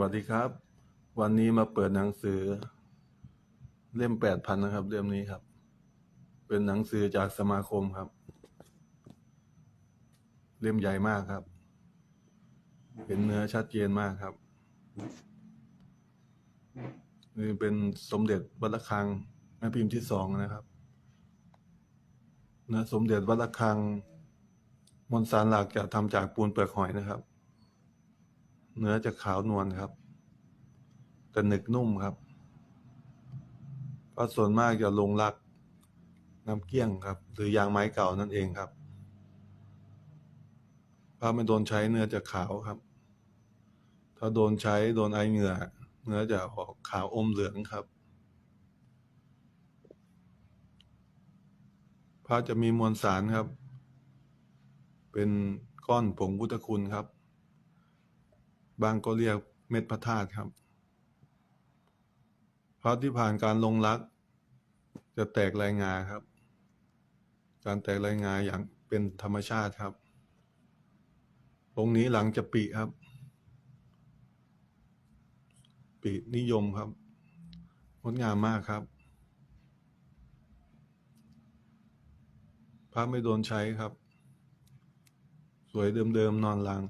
วัสดีครับ วันนี้มาเปิดหนังสือ เล่มแปดพันนะครับ เล่มนี้ครับ เป็นหนังสือจากสมาคมครับ เล่มใหญ่มากครับ เห็นเนื้อชัดเจนมากครับนี่เป็นสมเด็จวัดระฆังแม่พิมพ์ที่สองนะครับเนื้อสมเด็จวัดระฆังมวลสารหลักจะทำจากปูนเปลือกหอยนะครับ เนื้อจะขาวนวลครับ แต่หนึกนุ่มครับก็ส่วนมากจะลงรักน้ำเกี้ยงครับ หรือยางไม้เก่านั่นเองครับถ้าไม่โดนใช้เนื้อจะขาวครับ ถ้าโดนใช้โดนไอเหงื่อ เนื้อจะออกขาวอมเหลืองครับพระจะมีมวลสารครับ เป็นก้อนผงพุทธคุณครับ บางก็เรียกเม็ดพระธาตุครับ พระที่ผ่านการลงรัก จะแตกลายงาครับ การแตกลายงาอย่างเป็นธรรมชาติครับ องค์นี้หลังจะปีครับ ปีนิยมครับงดงามมากครับ พระไม่โดนใช้ครับ สวยเดิมๆนอนลัง